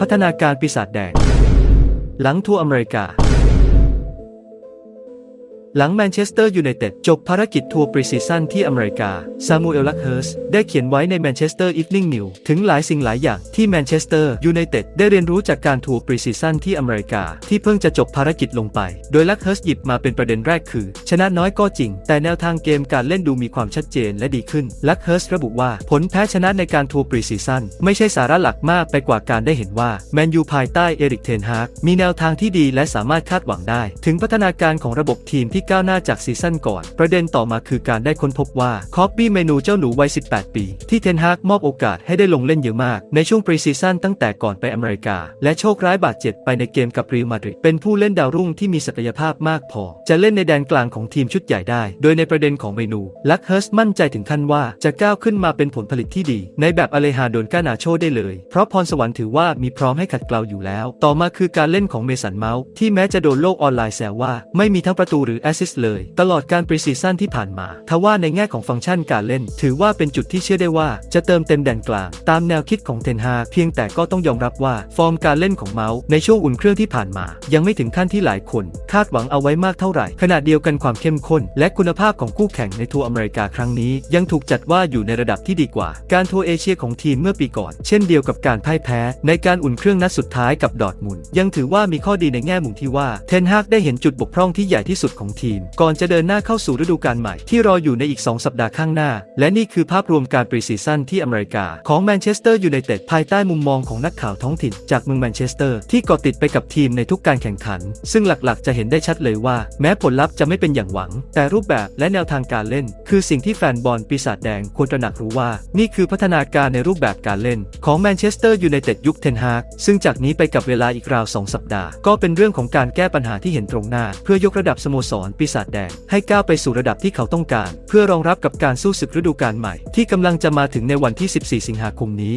พัฒนาการปีศาจแดงหลังทัวร์อเมริกา หลังแมนเชสเตอร์ยูไนเต็ดจบภารกิจทัวร์ปรีซีซั่นที่อเมริกา ซามูเอล ลักเฮิร์สได้เขียนไว้ในแมนเชสเตอร์อีฟนิ่งนิวถึงหลายสิ่งหลายอย่างที่แมนเชสเตอร์ยูไนเต็ดได้เรียนรู้จากการทัวร์ปรีซีซั่นที่อเมริกา ที่เพิ่งจะจบภารกิจลงไป โดย ลักเฮิร์สหยิบมาเป็นประเด็นแรกคือ ชนะน้อยก็จริง แต่แนวทางเกมการเล่นดูมีความชัดเจนและดีขึ้น ลักเฮิร์สระบุว่าผลแพ้ชนะในการทัวร์ปรีซีซั่นไม่ใช่สาระหลักมากไปกว่าการได้เห็นว่าแมนยูภายใต้เอริกเทนฮากมีแนวทางที่ดีและสามารถคาดหวังได้ ถึงพัฒนาการของระบบทีมที่ก้าวหน้าจากซีซั่นก่อน ประเด็นต่อมาคือการได้ค้นพบว่าคอปปี้เมนูเจ้าหนูวัย 18 ปี ที่เทนฮากมอบโอกาสให้ได้ลงเล่นเยอะมาก ในช่วงปรีซีซั่นตั้งแต่ก่อนไปอเมริกา และโชคร้ายบาดเจ็บไปในเกมกับเรียลมาดริดเป็นผู้เล่นดาวรุ่งที่มีศักยภาพมากพอ จะเล่นในแดนกลางของทีมชุดใหญ่ได้ โดยในประเด็นของเมนูลักเฮิร์สมั่นใจถึงขั้นว่าจะก้าวขึ้นมาเป็นผลผลิตที่ดี ในแบบอเลฮาโดนกานาโชได้เลย เพราะพรสวรรค์ถือว่ามีพร้อมให้ขัดเกลาอยู่แล้ว ต่อมาคือการเล่นของเมสันเมาส์ที่แม้จะโดนโลกออนไลน์แซวว่าไม่มีทั้งประตูหรือแอสซิสต์เลย ตลอดการปรีซีซั่นที่ผ่านมา ทว่าในแง่ของฟังก์ชันการเล่น ถือว่าเป็นจุดที่เชื่อได้ว่าจะเติมเต็มแดนกลาง ตามแนวคิดของเทนฮากเพียงแต่ก็ต้องยอมรับว่าฟอร์มการเล่นของเมาส์ในช่วงอุ่นเครื่องที่ผ่านมา ยังไม่ถึงขั้นที่หลายคน คาดหวังเอาไว้มากเท่าไหร่ ขณะเดียวกันความเข้มข้น และคุณภาพของคู่แข่งในทัวร์อเมริกาครั้งนี้ ยังถูกจัดว่าอยู่ในระดับที่ดีกว่า การทัวร์เอเชียของทีมเมื่อปีก่อน เช่นเดียวกับการพ่ายแพ้ ในการอุ่นเครื่องนัดสุดท้ายกับดอทมุนยังถือว่ามีข้อดีในแง่มุมที่ว่าเทนฮากได้เห็นจุดบกพร่องที่ใหญ่ที่สุดของทีมก่อนจะเดินหน้าเข้าสู่ฤดูกาลใหม่ที่รออยู่ในอีก 2 สัปดาห์ข้างหน้า และนี่คือภาพรวมการปรีซีซั่นที่อเมริกา ของแมนเชสเตอร์ยูไนเต็ดภายใต้มุมมองของนักข่าวท้องถิ่น จากเมืองแมนเชสเตอร์ที่เกาะติดไปกับทีมในทุกการแข่งขัน ซึ่งหลักๆ จะเห็นได้ชัดเลยว่า แม้ผลลัพธ์จะไม่เป็นอย่างหวัง แต่รูปแบบและแนวทางการเล่น คือสิ่งที่แฟนบอลปีศาจแดงควรตระหนักรู้ว่า นี่คือพัฒนาการในรูปแบบการเล่น ของแมนเชสเตอร์ยูไนเต็ดยุคเทนฮากซึ่งจากนี้ไปกับเวลาอีกราว2สัปดาห์ ก็เป็นเรื่องของการแก้ปัญหาที่เห็นตรงหน้า เพื่อยกระดับสโมสรปีศาจแดง ให้ก้าวไปสู่ระดับที่เขาต้องการ เพื่อรองรับกับการสู้ศึกฤดูกาลใหม่ ที่กำลังจะมาถึงในวันที่ 14 สิงหาคมนี้